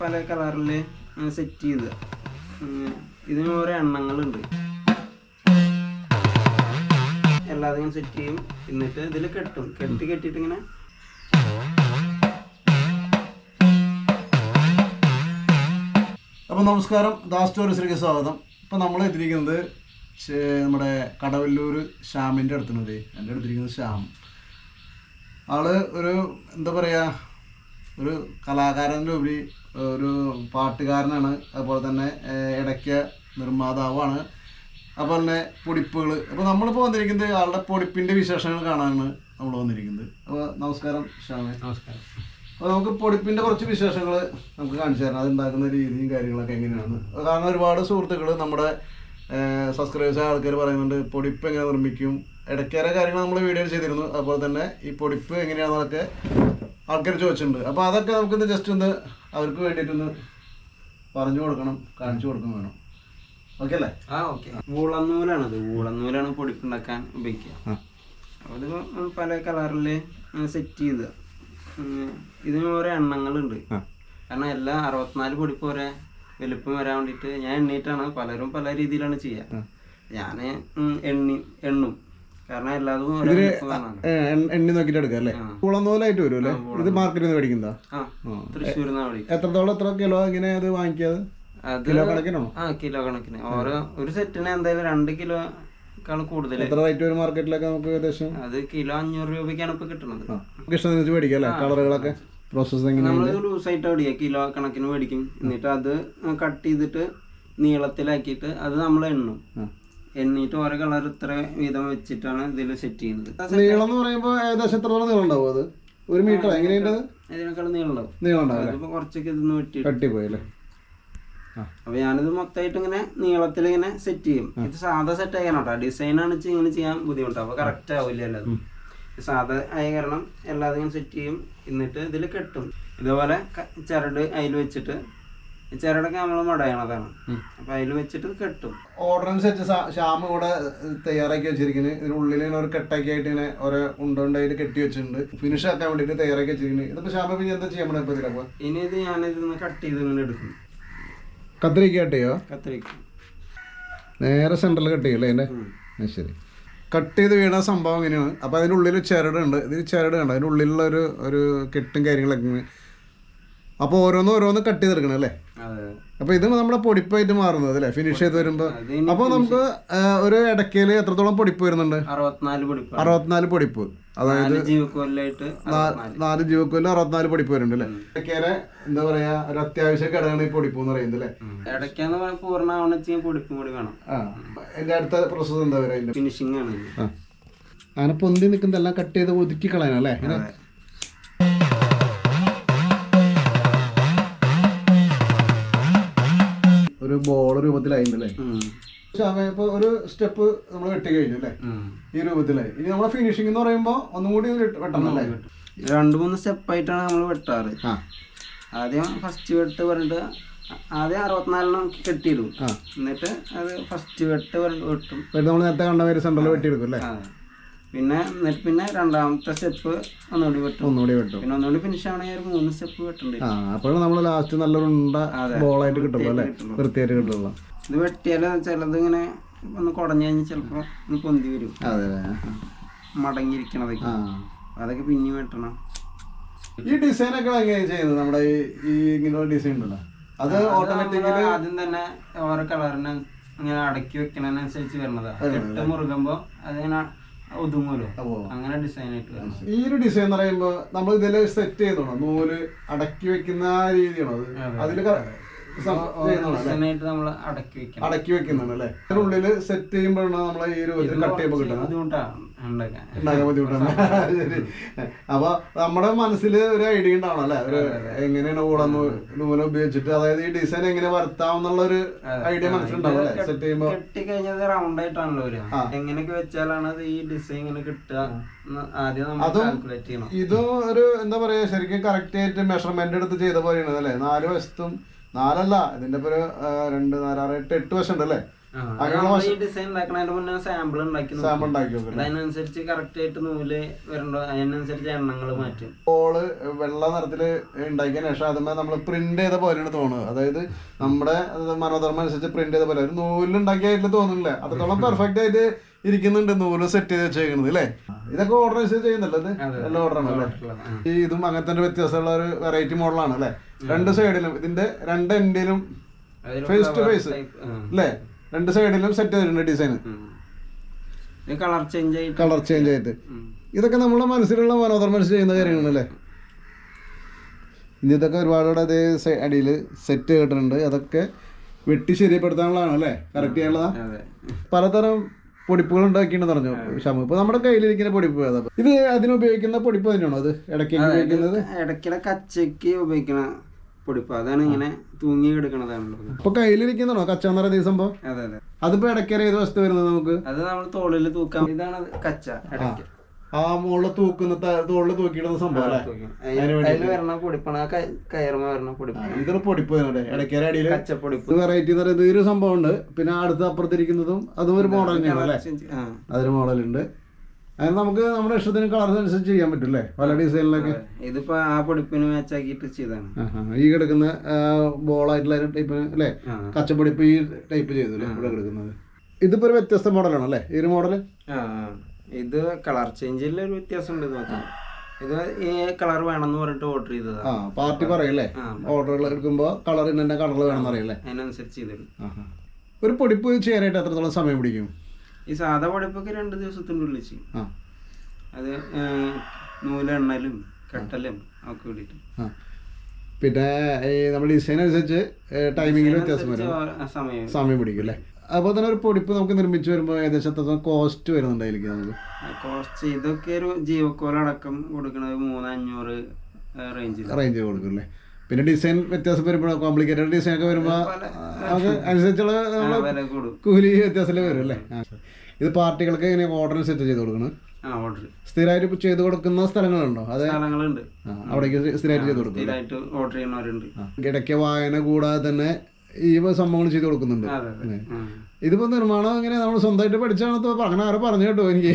പല കളറിൽ സെറ്റ് ചെയ്ത്. ഇതിന് ഓരോ എണ്ണങ്ങളുണ്ട്. എല്ലാതും ഇങ്ങനെ സെറ്റ് ചെയ്യും. എന്നിട്ട് ഇതിൽ കെട്ടും. കെട്ടി കെട്ടിയിട്ട് ഇങ്ങനെ അപ്പോൾ നമസ്കാരം. ദാ സ്റ്റോറീസിലേക്ക് സ്വാഗതം. ഇപ്പോൾ നമ്മൾ എത്തിയിരിക്കുന്നത് നമ്മുടെ കടവല്ലൂർ ശ്യാമിന്റെ അടുത്തുണ്ട് എന്റെ അടുത്തിരിക്കുന്നത് ശ്യാം. ആൾ ഒരു എന്താ പറയുക ഒരു കലാകാരനിലുപരി ഒരു പാട്ടുകാരനാണ്. അതുപോലെ തന്നെ ഇടയ്ക്ക് നിർമ്മാതാവാണ്. അതുപോലെ തന്നെ പൊടിപ്പുകൾ അപ്പോൾ നമ്മളിപ്പോൾ വന്നിരിക്കുന്നത് ആളുടെ പൊടിപ്പിന്റെ വിശേഷങ്ങൾ കാണാനാണ് നമ്മൾ വന്നിരിക്കുന്നത്. അപ്പോൾ നമസ്കാരം ശ്യാമേ നമസ്കാരം. അപ്പോൾ നമുക്ക് പൊടിപ്പിന്റെ കുറച്ച് വിശേഷങ്ങൾ നമുക്ക് കാണിച്ചു തരണം അതുണ്ടാക്കുന്ന രീതിയും കാര്യങ്ങളൊക്കെ എങ്ങനെയാണ്? കാരണം ഒരുപാട് സുഹൃത്തുക്കൾ നമ്മുടെ സബ്സ്ക്രൈബേഴ്സ് ആൾക്കാർ പറയുന്നുണ്ട് പൊടിപ്പ് എങ്ങനെ നിർമ്മിക്കും? ഇടയ്ക്കേറെ കാര്യങ്ങൾ നമ്മൾ വീഡിയോ ചെയ്തിരുന്നു. അതുപോലെ തന്നെ ഈ പൊടിപ്പ് എങ്ങനെയാണെന്നൊക്കെ ആൾക്കാർ ചോദിച്ചിട്ടുണ്ട്. അപ്പോൾ അതൊക്കെ നമുക്കൊന്ന് ജസ്റ്റ് ഒന്ന് അവർക്ക് വേണ്ടിയിട്ടൊന്ന് പറഞ്ഞു കൊടുക്കണം കാണിച്ചു കൊടുക്കണം വേണം. ഓക്കെ അല്ലേ? ആ ഓക്കെ വൂളന്നൂലാണത്. വൂളന്നൂലാണ് പൊടിപ്പുണ്ടാക്കാൻ ഉപയോഗിക്കുക. അത് പല കളറിൽ സെറ്റ് ചെയ്ത്. ഇതിന് ഓരോ എണ്ണങ്ങളുണ്ട്. കാരണം എല്ലാ അറുപത്തിനാല് പൊടിപ്പ് ഒരേ വലുപ്പം വരാൻ വേണ്ടിയിട്ട് ഞാൻ എണ്ണീട്ടാണ് പലരും പല രീതിയിലാണ് ചെയ്യുക. ഞാൻ എണ്ണി എണ്ണും. എണ്ണ- നോക്കിട്ട് എടുക്കാം അല്ലേ? വരും അല്ലേ? ഇത് മാർക്കറ്റിൽ നിന്ന് മേടിക്കുന്നതാ? എത്രത്തോളം എത്ര കിലോ എങ്ങനെ അത് വാങ്ങിക്കാത് കിലോ കണക്കിനാണോ? ആ കിലോ കണക്കിന്. ഓരോ ഒരു സെറ്റിന് എന്തായാലും രണ്ട് കിലോ കൂടുതൽ എത്ര റേറ്റ് വരും മാർക്കറ്റിലൊക്കെ നമുക്ക് ഏകദേശം? അത് കിലോ അഞ്ഞൂറ് രൂപയ്ക്കാണ് ഇപ്പൊ കിട്ടുന്നത് നമുക്ക് ഇഷ്ടം വെച്ച് മേടിക്കാം അല്ലേ? കളറുകളൊക്കെ പ്രോസസ്സിങ് ലൂസ് ആയിട്ട് മേടിക്കുക കിലോ കണക്കിന് മേടിക്കും. എന്നിട്ട് അത് കട്ട് ചെയ്തിട്ട് നീളത്തിലാക്കിയിട്ട് അത് നമ്മൾ എണ്ണും. എണ്ണീട്ട് ഓരോ കളർ ഇത്ര വീതം വെച്ചിട്ടാണ് ഇതിൽ സെറ്റ് ചെയ്യുന്നത്. നീളം എന്ന് പറയുമ്പോൾ ഏകദേശം എത്രത്തോളം നീളം ഉണ്ടാവും അത്? ഒരു മീറ്റർ എങ്ങനെയുണ്ട് ഇതിനേക്കാൾ നീളം ഉണ്ടാവും നീളം ഉണ്ടാവും അതിപ്പോ കുറച്ചൊക്കെ ഇതൊന്ന് വെട്ടി കട്ടിപ്പോയി അല്ലേ അപ്പൊ ഞാനിത് മൊത്തമായിട്ട് ഇങ്ങനെ നീളത്തിൽ ഇങ്ങനെ സെറ്റ് ചെയ്യും. ഇത് സാധാ സെറ്റ് ആയി കേട്ടോ ഡിസൈൻ ആണ് ഇങ്ങനെ ചെയ്യാൻ ബുദ്ധിമുട്ടാണ് അപ്പൊ കറക്റ്റ് ആവില്ല അല്ലേ ഇത് സാധാ ആയ കാരണം എല്ലാതും ഇങ്ങനെ സെറ്റ് ചെയ്യും. എന്നിട്ട് ഇതിൽ കെട്ടും. ഇതുപോലെ ചരട് അതിൽ വെച്ചിട്ട് ചരടൊക്കെ നമ്മൾ മടയണതാണ്. അപ്പൊ അതിൽ വെച്ചിട്ട് കെട്ടും. ഓർഡർ അനുസരിച്ച് ശ്യാമ ഇവിടെ തയ്യാറാക്കി വെച്ചിരിക്കുന്നത് ഇതിനുള്ളിൽ ഇങ്ങനെ ഒരു കെട്ടാക്കി ആയിട്ട് ഇങ്ങനെ ഓരോ ഉണ്ടുണ്ടായിട്ട് കെട്ടി വെച്ചിട്ടുണ്ട്. ഫിനിഷ് ആക്കാൻ വേണ്ടിട്ട് തയ്യാറാക്കി വെച്ചിരിക്കുന്നത് ഇതിപ്പോ ശ്യാമ പിന്നെ എന്താ ചെയ്യാൻ പറ്റുക ഇപ്പോൾ ഇതിലപ്പോൾ ഇനി ഇത് ഞാൻ ഇതിന്ന് കട്ട് ചെയ്ത് ഇങ്ങനെ എടുക്കും. കത്തിരിക്ക കട്ടിയോ കത്തിരിക്ക നേരെ സെന്ററിൽ കട്ട് ചെയ്യല്ലേ എന്റെ ശരി. കട്ട് ചെയ്ത് വീണ സംഭവം ഇങ്ങനെയാണ് അപ്പോൾ അതിന്റെ ഉള്ളിൽ ചരടുണ്ട്. ഇതിൽ ചരട് കണ്ട്? അതിന്റെ ഉള്ളിലുള്ള ഒരു ഒരു കെട്ടും കാര്യങ്ങളൊക്കെ അപ്പോൾ ഓരോന്ന് ഓരോന്ന് കട്ട് ചെയ്തെടുക്കണം അല്ലേ? അപ്പൊ ഇതാണ് ഇത് നമ്മുടെ പൊടിപ്പായിട്ട് മാറുന്നത് അല്ലെ? ഫിനിഷ് ചെയ്ത് വരുമ്പോ. അപ്പൊ നമുക്ക് ഒരു ഇടയ്ക്കയിൽ എത്രത്തോളം പൊടിപ്പ് വരുന്നുണ്ട്? അറുപത്തിനാല് പൊടിപ്പ്. അതായത് നാല് ജീവക്കൊല്ല അറുപത്തിനാല് പൊടിപ്പ് വരുന്നുണ്ട് അല്ലേ? ഇടയ്ക്കേലെ എന്താ പറയാ ഒരു അത്യാവശ്യ ഘടകമാണ് ഈ പൊടിപ്പ് എന്ന് പറയുന്നത് അല്ലെ? ഇടയ്ക്കാന്ന് പറഞ്ഞാൽ പൊടിപ്പും കൂടി വേണം. ആ. അടുത്ത പ്രോസസ് എന്താ അതിന്റെ? ഫിനിഷിംഗ് ആണ്. അങ്ങനെ പൊന്തി നിൽക്കുന്നതെല്ലാം കട്ട് ചെയ്ത് ഒതുക്കി കളയണം ഒരു ബോൾ രൂപത്തിലായില്ലേ. ഇപ്പൊ ഒരു സ്റ്റെപ്പ് നമ്മൾ വെട്ടി കഴിഞ്ഞു അല്ലേ? ഈ രൂപത്തിലായി. ഇനി നമ്മളെ ഫിനിഷിംഗ് എന്ന് പറയുമ്പോ ഒന്നും കൂടി ഇത് വെട്ടണം അല്ലേ? രണ്ട് മൂന്ന് സ്റ്റെപ്പ് ആയിട്ടാണ് നമ്മൾ വെട്ടാറ്. ആദ്യം ഫസ്റ്റ് വെട്ട് പറഞ്ഞിട്ട് ആദ്യം അറുപത്തിനാലെണ്ണം കെട്ടിയിടും. എന്നിട്ട് അത് ഫസ്റ്റ് വെട്ട് വെട്ടും. നമ്മൾ നേരത്തെ കണ്ട വരെ സെന്ററിൽ വെട്ടിയെടുക്കും അല്ലേ. പിന്നെ എന്നിട്ട് പിന്നെ രണ്ടാമത്തെ സ്റ്റെപ്പ് ഒന്നുകൂടി വെട്ടും. ഒന്നുകൂടി വെട്ടും. പിന്നെ ഒന്നുകൂടി ഫിനിഷ് ആണെങ്കിൽ ഒരു മൂന്ന് സ്റ്റെപ്പ് വെട്ടണ്ടേ ആ അപ്പോഴും നമ്മൾ ലാസ്റ്റ് നല്ലൊരു ബോളായിട്ട് കിട്ടുള്ളൂ അല്ലേ? വൃത്തിയായിട്ട് കിട്ടുള്ളൂ. ഇത് വെട്ടിയാൽ ചിലത് ഇങ്ങനെ ഒന്ന് കുടഞ്ഞു കഴിഞ്ഞാൽ ചിലപ്പോൾ ഒന്ന് പൊന്തി വരും. അതെ. മടങ്ങിയിരിക്കണതൊക്കെ. അതൊക്കെ പിന്നെ വെട്ടണം. ഈ ഡിസൈൻ ഒക്കെ എങ്ങനെയാണ് ചെയ്യുന്നത്? നമ്മുടെ ഈ ഇങ്ങനെ ഇങ്ങനെയുള്ള ഡിസൈൻ ഉണ്ടല്ലോ. അത് ഓട്ടോമാറ്റിക്കലി ആദ്യം തന്നെ ഓരോ കളറിനെ ഇങ്ങനെ അടക്കി വെക്കണതിനനുസരിച്ച് വരണതാ. കെട്ട് മുറുകുമ്പോ അതിങ്ങനെ ഒതുങ്ങൂലോ. അങ്ങനെ ഡിസൈൻ ആയിട്ട് ഈ ഒരു ഡിസൈൻ എന്ന് പറയുമ്പോ നമ്മൾ ഇതിൽ സെറ്റ് ചെയ്യുന്നതാണോ നൂൽ അടക്കി വെക്കുന്ന രീതിയാണോ അത്? അതിൽ ഡിസൈൻ ആയിട്ട് നമ്മൾ അടക്കി വെക്കുന്നുണ്ട് അല്ലെ ഉള്ളിൽ സെറ്റ് ചെയ്യുമ്പോഴാണ് നമ്മളെ ഈ ഒരു കട്ട് ചെയ്യുമ്പോൾ കിട്ടുന്നത്? ഉണ്ടാക്കാൻ ബുദ്ധിമുട്ടാണ് അപ്പൊ നമ്മുടെ മനസ്സിൽ ഒരു ഐഡിയ ഉണ്ടാവണം അല്ലെ? ഒരു എങ്ങനെയാണ് ഊളം നൂല ഉപയോഗിച്ചിട്ട്? അതായത് ഈ ഡിസൈൻ എങ്ങനെ വരുത്താമെന്നുള്ള ഒരു ഐഡിയ മനസ്സിലുണ്ടാവും അല്ലെ? സെറ്റ് ചെയ്യുമ്പോ കെട്ടി കഴിഞ്ഞത് റൗണ്ട് ആയിട്ടാണല്ലോ വരിക. എങ്ങനെയൊക്കെ വെച്ചാലാണ് അത് ഈ ഡിസൈൻ ഇങ്ങനെ കിട്ടുക ചെയ്യണം. ഇത് ഒരു എന്താ പറയാ ശരിക്കും കറക്റ്റ് ആയിട്ട് മെഷർമെന്റ് എടുത്ത് ചെയ്ത പോലെയാണ് അല്ലെ? നാല് വശത്തും നാലല്ല. ഇതിന്റെ ഒരു രണ്ട് നാലാറ് എട്ട് എട്ട് വശം ഉണ്ട് അല്ലേ? സാമ്പിൾ ഉണ്ടാക്കി അതിനനുസരിച്ച് കറക്റ്റ് ആയിട്ട് നൂൽ വരണ്ട? അതിനനുസരിച്ച് എണ്ണങ്ങൾ മാറ്റും. ബോൾ വെള്ള നിറത്തിൽ ഉണ്ടാക്കിയ ശേഷം അതുമേ നമ്മൾ പ്രിന്റ് ചെയ്ത പോലെയാണ് തോന്നുന്നത്. അതായത് നമ്മുടെ മനോധർമ്മം അനുസരിച്ച് പ്രിന്റ് ചെയ്ത പോലെ. ഒരു നൂലുണ്ടാക്കിയായിട്ട് തോന്നുന്നില്ല. അത്രത്തോളം പെർഫെക്റ്റ് ആയിട്ട് ഇരിക്കുന്നുണ്ട് നൂൽ സെറ്റ് ചെയ്ത് വെച്ചേക്കുന്നത് അല്ലേ? ഇതൊക്കെ ഓർഡർ അനുസരിച്ച് ചെയ്യുന്നുണ്ട് എല്ലാ ഓർഡറാണ് അല്ലേ? ഈ ഇതും അങ്ങനത്തെ തന്നെ വ്യത്യാസമുള്ള ഒരു വെറൈറ്റി മോഡലാണ് അല്ലേ? രണ്ട് സൈഡിലും ഇതിന്റെ രണ്ട് എൻഡിലും ഫേസ് ടു ഫേസ് അല്ലേ? രണ്ട് സൈഡിലും സെറ്റ് ചെയ്തിട്ടുണ്ട് ഡിസൈൻ. കളർ ചേഞ്ച് ആയിട്ട്. കളർ ചേഞ്ച് ആയിട്ട്. ഇതൊക്കെ നമ്മളെ മനസ്സിലുള്ള മനോധർമ്മം മനസ്സിൽ ചെയ്യുന്ന കാര്യങ്ങളല്ലേ? ഇനി ഇതൊക്കെ ഒരുപാട് അതേ അടിയിൽ സെറ്റ് ചെയ്തിട്ടുണ്ട്. അതൊക്കെ വെട്ടി ശരിപ്പെടുത്താനുള്ളതാണ് അല്ലേ? കറക്റ്റ് ചെയ്യാനുള്ളതാ? പലതരം പൊടിപ്പുകൾ ഉണ്ടാക്കിയെന്ന് പറഞ്ഞു. ഷാമു. ഇപ്പൊ നമ്മുടെ കയ്യിലിരിക്കുന്ന പൊടിപ്പ് ഇത് അതിന് ഉപയോഗിക്കുന്ന പൊടിപ്പ് തന്നെയാണോ അത്? ഇടയ്ക്ക് ഉപയോഗിക്കുന്നത്? ഇടയ്ക്കിടെ കച്ചയ്ക്ക് ഉപയോഗിക്കണ പൊടിപ്പ്. അതാണ് ഇങ്ങനെ തൂങ്ങി കിടക്കണതാണല്ലോ. ഇപ്പൊ കയ്യിലിരിക്കുന്നതാണോ? കച്ചാന്ന് ദിവസം അതെ അതെ. അതിപ്പോ ഇടയ്ക്കര ഏത് വസ്തു വരുന്നത് നമുക്ക്? അത് നമ്മൾ തോളിൽ തൂക്കാം. ഇതാണ് കച്ച ഇടയ്ക്ക്. ആ മുകളിൽ തൂക്കുന്ന തോളിൽ തൂക്കിയിടുന്ന സംഭവം വരണ പൊടിപ്പാണ്. ആ ക- കയറുമ്പോ വരണ പൊടിപ്പ്. ഇതൊരു പൊടിപ്പ് ഇടക്കര ഇടയ്ക്കര അടിയിൽ കച്ചപ്പൊടിപ്പ്. വെറൈറ്റി എന്ന് പറയുന്നത് ഒരു സംഭവം ഉണ്ട്. പിന്നെ അടുത്ത് അപ്പുറത്തിരിക്കുന്നതും അതും ഒരു മോഡൽ തന്നെയാണ് അല്ലേ. അതൊരു മോഡലുണ്ട് അങ്ങനെ നമുക്ക് നമ്മുടെ ഇഷ്ടത്തിന് കളർ അനുസരിച്ച് ചെയ്യാൻ പറ്റില്ലേ? പല ഡിസൈനിലൊക്കെ ഇതിപ്പോ ആ പൊടിപ്പിന് മാച്ച് ആക്കിയിട്ട് ചെയ്താണ്. ഈ കിടക്കുന്ന ബോളായിട്ടുള്ള ടൈപ്പ് അല്ലേ. കച്ചപ്പൊടിപ്പ് ഈ ടൈപ്പ് ചെയ്തു ഇവിടെ കിടക്കുന്നത്. ഇതിപ്പോ ഒരു വ്യത്യസ്ത മോഡലാണ് അല്ലേ? ഈ ഒരു മോഡൽ. ഇത് കളർ ചേഞ്ചിൽ ഒരു വ്യത്യാസം ഉണ്ട് നോക്കാം ഇത് ഈ കളർ വേണമെന്ന് പറഞ്ഞിട്ട് ഓർഡർ ചെയ്തത്. ആ പാർട്ടി പറയല്ലേ ഓർഡർ ഓർഡറുകൾ എടുക്കുമ്പോൾ കളർ ഇന്നെ കളർ വേണമെന്ന് അറിയില്ലേ അതിനനുസരിച്ച് ചെയ്തിടും. ഒരു പൊടിപ്പ് ചെയ്യാനായിട്ട് എത്രത്തോളം സമയം പിടിക്കും? ഈ സാധാ പൊടിപ്പൊക്കെ രണ്ട് ദിവസത്തിന്റെ ഉള്ളിൽ ചെയ്യും അത് നൂലെണ്ണലും കെട്ടലും ഒക്കെ കൂടിയിട്ട്. പിന്നെ ഈ നമ്മൾ ഡിസൈൻ അനുസരിച്ച് ടൈമിങ്ങിൽ വ്യത്യാസം വരും. സമയം പിടിക്കും അല്ലേ? അപ്പോൾ തന്നെ ഒരു പൊടിപ്പ് നമുക്ക് നിർമ്മിച്ച് വരുമ്പോൾ ഏകദേശം എത്രത്തോളം കോസ്റ്റ് വരുന്നുണ്ടായിരിക്കും നമുക്ക്? കോസ്റ്റ് ഇതൊക്കെ ഒരു ജീവക്കോലടക്കം കൊടുക്കുന്നത് മൂന്ന് അഞ്ഞൂറ് റേഞ്ചിൽ റേഞ്ച് കൊടുക്കും അല്ലേ? പിന്നെ ഡിസൈൻ വ്യത്യാസം വരുമ്പോൾ കോംപ്ലിക്കേറ്റഡ് ഡിസൈൻ ഒക്കെ വരുമ്പോൾ നമുക്ക് അനുസരിച്ചുള്ള കൂലി വ്യത്യാസത്തിൽ വരും അല്ലേ? ഇത് പാർട്ടികൾക്ക് ഇങ്ങനെ ഓർഡർ സെറ്റ് ചെയ്ത് കൊടുക്കണം? സ്ഥിരമായിട്ട് ചെയ്ത് കൊടുക്കുന്ന സ്ഥലങ്ങളുണ്ടോ? അതെ സ്ഥലങ്ങളുണ്ട്. അവിടേക്ക് സ്ഥിരമായിട്ട് ചെയ്ത് കൊടുക്കും ഓർഡർ ചെയ്യുന്നവരുണ്ട്. ഇടയ്ക്ക് വായന കൂടാതെ തന്നെ ഈ സംഭവങ്ങൾ ചെയ്ത് കൊടുക്കുന്നുണ്ട്. ഇതിപ്പോ നിർമ്മാണം എങ്ങനെ നമ്മൾ സ്വന്തമായിട്ട് പഠിച്ചാണോ അങ്ങനെ ആരും പറഞ്ഞു കേട്ടോ എനിക്ക്.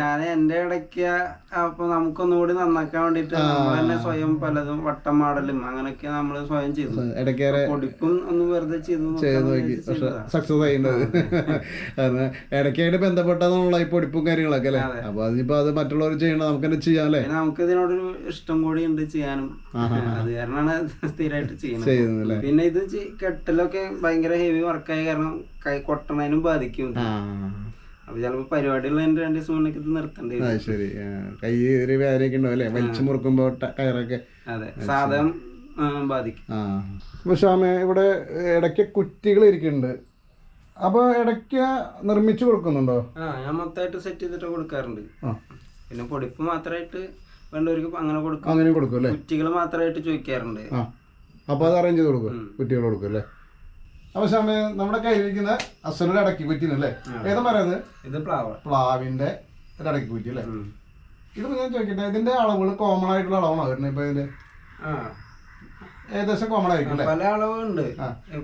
ഞാൻ എന്റെ ഇടയ്ക്ക് അപ്പൊ നമുക്കൊന്നുകൂടി നന്നാക്കാൻ വേണ്ടിട്ട് നമ്മൾ തന്നെ സ്വയം പലതും വട്ടം മാടലും അങ്ങനെയൊക്കെ നമ്മൾ സ്വയം ചെയ്തു. ഇടയ്ക്കേറെ പൊടിപ്പും ഒന്ന് വെറുതെ ചെയ്തു നോക്കി. സക്സസ് ആയിട്ടുണ്ട്. ഇടയ്ക്കായിട്ട് ബന്ധപ്പെട്ടതാണുള്ള ഈ പൊടിപ്പും കാര്യങ്ങളൊക്കെ അല്ലേ? അപ്പൊ അതിപ്പോ അത് മറ്റുള്ളവർ ചെയ്യണം നമുക്ക് തന്നെ ചെയ്യാം അല്ലേ? നമുക്ക് ഇതിനോടൊരു ഇഷ്ടം കൂടി ഉണ്ട് ചെയ്യാനും. അത് കാരണമാണ് സ്ഥിരമായിട്ട് ചെയ്യുന്നത്. പിന്നെ ഇത് കെട്ടലൊക്കെ ഭയങ്കര ഹെവി വർക്കായ കാരണം കൈ കൊട്ടണതിനും ബാധിക്കും. അപ്പൊ ചിലപ്പോ എന്റെ രണ്ട് ദിവസം മുന്നേ ഇത് നിർത്തേണ്ടി ശരി. ആ, കൈ ഒരു വേദനയൊക്കെ ഉണ്ടാവും അല്ലേ? വലിച്ചു മുറുക്കുമ്പോ കയറൊക്കെ അതെ. സാധനം ബാധിക്കും. ആ. അപ്പൊ ശ്യാമേ ഇവിടെ ഇടയ്ക്ക് കുറ്റികൾ ഇരിക്കുന്നുണ്ട്. അപ്പൊ ഇടയ്ക്ക് നിർമ്മിച്ചു കൊടുക്കുന്നുണ്ടോ? ആ ഞാൻ മൊത്തമായിട്ട് സെറ്റ് ചെയ്തിട്ട് കൊടുക്കാറുണ്ട്. പിന്നെ പൊടിപ്പ് മാത്രമായിട്ട് വേണ്ടവർക്ക് അങ്ങനെ കൊടുക്കും. അങ്ങനെ കൊടുക്കും അല്ലേ? കുറ്റികൾ മാത്രമായിട്ട് ചോദിക്കാറുണ്ട്. അപ്പൊ അത് അറേഞ്ച് ചെയ്ത് കൊടുക്കും. കുറ്റികൾ കൊടുക്കും അല്ലേ? അപ്പോൾ ശ്യാമേ നമ്മുടെ കയ്യിലിരിക്കുന്ന അസലൊരു അടക്കി കുറ്റിനല്ലേ ഏതാ പറയുന്നത്? ഇത് പ്ലാവ്. പ്ലാവിന്റെ ഒരു അടക്കി കുറ്റി അല്ലേ? ഇത് ഞാൻ ചോദിക്കട്ടെ ഇതിന്റെ അളവുകൾ കോമൺ ആയിട്ടുള്ള അളവാണോ? വരുന്നത് ഇപ്പൊ ഇതിന്റെ ഏകദേശം കോമൺ ആയിരിക്കും പല അളവുണ്ട്.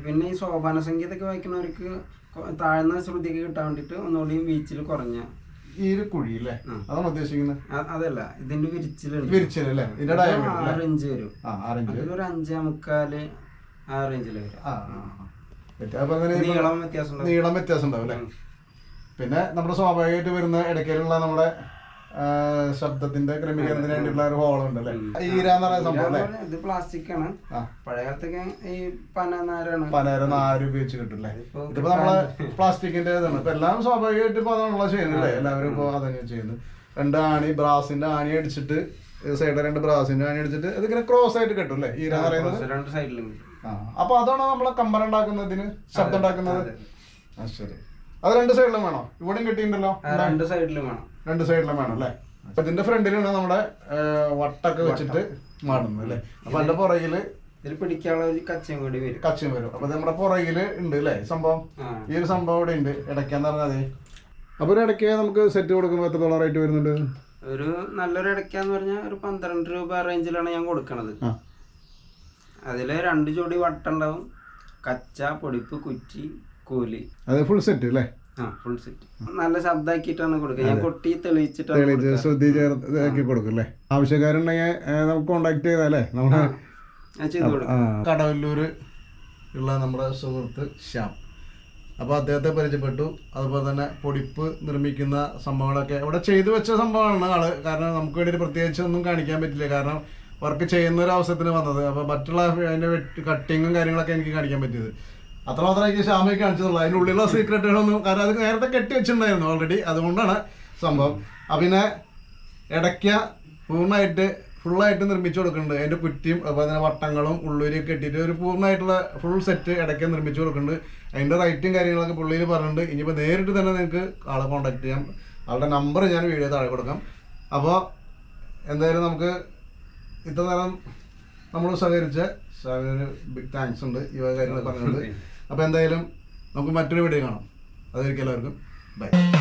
പിന്നെ ഈ സോപാന സംഗീതമൊക്കെ വായിക്കുന്നവർക്ക് താഴ്ന്ന ശ്രുതിക്ക് കിട്ടാൻ വേണ്ടിട്ട് ഒന്നുകൂടി വീച്ചിൽ കുറഞ്ഞ ഈ ഒരു കുഴി അല്ലേ? അതാണ് ഉദ്ദേശിക്കുന്നത്? അതല്ല ഇതിന്റെ വിരിച്ചിലുണ്ട്. വിരിച്ചിലല്ലേ ഇതിന്റെ ഡയമണ്ട് ആറ് ഇഞ്ച് വരും. ആറഞ്ച് അതിലൊരു അഞ്ചേ മുക്കാൽ ആ റേഞ്ചിൽ വരും നീളം വ്യത്യാസം ഉണ്ടാവും. നീളം വ്യത്യാസം ഉണ്ടാവും അല്ലേ പിന്നെ നമ്മുടെ സ്വാഭാവികമായിട്ട് വരുന്ന ഇടയ്ക്കലുള്ള നമ്മുടെ ശബ്ദത്തിന്റെ ക്രമീകരണത്തിന് വേണ്ടിയിട്ടുള്ള ഒരു ഹോൾ ഉണ്ട് അല്ലേ? ഈരാന്ന് പറയുന്ന സംഭവം അല്ലേ? ഇത് പ്ലാസ്റ്റിക് ആണ്. പഴയ കാലത്തൊക്കെ ഈ പനനാരാണ്. പനര നാര് ഉപയോഗിച്ച് കിട്ടില്ലേ ഇതിപ്പോ നമ്മളെ പ്ലാസ്റ്റിക്കിന്റെ ഇതാണ്. ഇപ്പൊ എല്ലാം സ്വാഭാവികമായിട്ട് ഇപ്പൊ അതാണല്ലോ ചെയ്യുന്നില്ലേ എല്ലാവരും ഇപ്പൊ അതന്നെ ചെയ്യുന്നു. രണ്ട് ആണി ബ്രാസിന്റെ ആണി അടിച്ചിട്ട് സൈഡിൽ രണ്ട് ബ്രാസിന്റെ ആണി അടിച്ചിട്ട് ഇതിങ്ങനെ ക്രോസ് ആയിട്ട് കിട്ടും അല്ലേ? ഈര എന്ന് പറയുന്നത്? രണ്ട് സൈഡിലും അപ്പൊ അതാണോ നമ്മളെ കമ്പന ഉണ്ടാക്കുന്നതിന് ശബ്ദം ഉണ്ടാക്കുന്നത് ശരി. അത് രണ്ട് സൈഡിലും വേണോ? ഇവിടെയും കിട്ടിയിട്ടുണ്ടല്ലോ? രണ്ട് സൈഡിലും വേണം. രണ്ട് സൈഡിലും വേണം അല്ലേ? അപ്പൊ ഇതിന്റെ ഫ്രണ്ടിലാണ് നമ്മുടെ വട്ടൊക്കെ വെച്ചിട്ട് മാടുന്നത് അല്ലേ? അപ്പൊ അതിന്റെ പുറകിൽ ഇതിൽ പിടിക്കാനുള്ള ഒരു കച്ചയും കൂടി വരും. കച്ചയും വരും. അപ്പൊ നമ്മുടെ പുറകിൽ ഉണ്ട് അല്ലേ സംഭവം? ഈ ഒരു സംഭവം ഇവിടെ ഉണ്ട്. ഇടയ്ക്കാന്ന് പറഞ്ഞാൽ അതെ അപ്പൊ ഒരു ഇടയ്ക്ക് നമുക്ക് സെറ്റ് കൊടുക്കുമ്പോൾ എത്ര ഡോളറായിട്ട് വരുന്നുണ്ട്? ഒരു നല്ലൊരു ഇടയ്ക്കാന്ന് പറഞ്ഞാൽ ഒരു പന്ത്രണ്ട് രൂപ റേഞ്ചിലാണ് ഞാൻ കൊടുക്കണത്. അതിൽ രണ്ട് ജോഡി വട്ടം ഉണ്ടാവും കച്ച പൊടിപ്പ് കുറ്റി കൂലി. അത് ഫുൾ സെറ്റ് അല്ലേ ആ ഫുൾ സെറ്റ് നല്ല ശബ്ദമാക്കിയിട്ടാണ് കൊടുക്കുക. ഞാൻ കൊട്ടി തെളിയിച്ചിട്ടാണ് കൊടുക്കുക. ശ്രദ്ധി ചേർത്ത് ഇതാക്കി കൊടുക്കും അല്ലേ ആവശ്യക്കാരുണ്ടെങ്കിൽ നമുക്ക് കോണ്ടാക്ട് ചെയ്താലേ നമ്മൾ ഞാൻ ചെയ്ത് കൊടുക്കും. കടവല്ലൂർ ഉള്ള നമ്മുടെ സുഹൃത്ത് ശ്യാം. അപ്പോൾ അദ്ദേഹത്തെ പരിചയപ്പെട്ടു. അതുപോലെ തന്നെ പൊടിപ്പ് നിർമ്മിക്കുന്ന സംഭവങ്ങളൊക്കെ ഇവിടെ ചെയ്തു വെച്ച സംഭവമാണ് ആൾ. കാരണം നമുക്ക് വേണ്ടി പ്രത്യേകിച്ച് ഒന്നും കാണിക്കാൻ പറ്റില്ല. കാരണം വർക്ക് ചെയ്യുന്ന ഒരു അവസരത്തിന് വന്നത്. അപ്പോൾ മറ്റുള്ള അതിന്റെ വെട്ട് കട്ടിങ്ങും കാര്യങ്ങളൊക്കെ എനിക്ക് കാണിക്കാൻ പറ്റിയത്. അത്രമാത്രം എനിക്ക് ശ്യാമയ്ക്ക് കാണിച്ചതുള്ളൂ അതിന്റെ ഉള്ളിലുള്ള സീക്രട്ടുകളൊന്നും കാരണം അത് നേരത്തെ കെട്ടി വെച്ചിട്ടുണ്ടായിരുന്നു ഓൾറെഡി അതുകൊണ്ടാണ് സംഭവം. അപ്പം പിന്നെ ഇടയ്ക്ക പൂർണമായിട്ട് ഫുള്ളായിട്ട് നിർമ്മിച്ചു കൊടുക്കുന്നുണ്ട്. അതിന്റെ കുറ്റിയും അതുപോലെ തന്നെ വട്ടങ്ങളും ഉള്ളൂരിയൊക്കെ കെട്ടിയിട്ട് ഒരു പൂർണമായിട്ടുള്ള ഫുൾ സെറ്റ് ഇടയ്ക്ക് നിർമ്മിച്ചു കൊടുക്കുന്നുണ്ട്. അതിന്റെ റൈറ്റും കാര്യങ്ങളൊക്കെ പുള്ളിയിൽ പറഞ്ഞിട്ടുണ്ട്. ഇനിയിപ്പോൾ നേരിട്ട് തന്നെ നിങ്ങൾക്ക് ആളെ കോൺടാക്ട് ചെയ്യാം. ആളുടെ നമ്പർ ഞാൻ വീഡിയോ താഴെ കൊടുക്കാം. അപ്പോൾ എന്തായാലും നമുക്ക് ഇത്ര നേരം നമ്മൾ സഹകരിച്ച സാറിന് ബിഗ് താങ്ക്സ് ഉണ്ട് ഈ കാര്യങ്ങൾ പറഞ്ഞത് അപ്പോൾ എന്തായാലും നമുക്ക് മറ്റൊരു വീഡിയോ കാണാം. അതായിരിക്കും എല്ലാവർക്കും. ബൈ